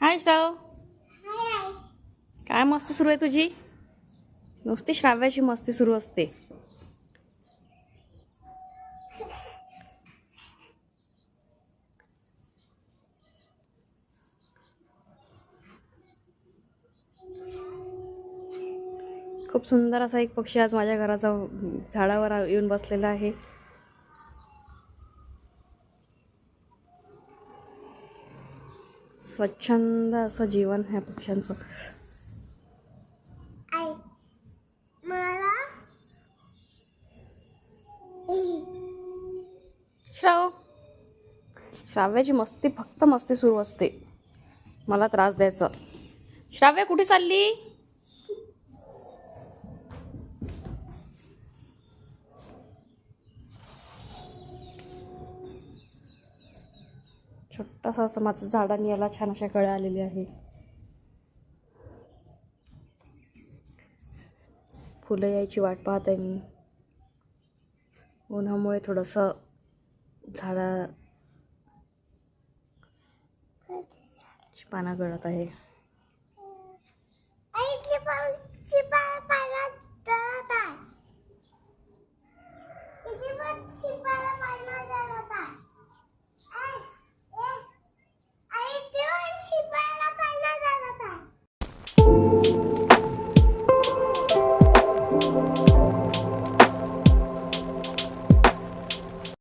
हाय श्राव काय मस्ती सुरू आहे तुझी नुसती श्राव्याची मस्ती सुरू असते खूप सुंदर असा एक पक्षी आज माझ्या घराचा झाडावर येऊन बसलेला आहे. स्वच्छंद असं जीवन ह्या पक्ष्यांचं. आई मला श्राव. श्राव्याची मस्ती फक्त मस्ती सुरू असते. मला त्रास द्यायचं. श्राव्य कुठे चालली? असं असं माझं झाडाने याला छान अशा कळ्या आलेली आहे. फुलं यायची वाट पाहत आहे मी. उन्हामुळे थोडंसं झाडा पानं गळत आहे.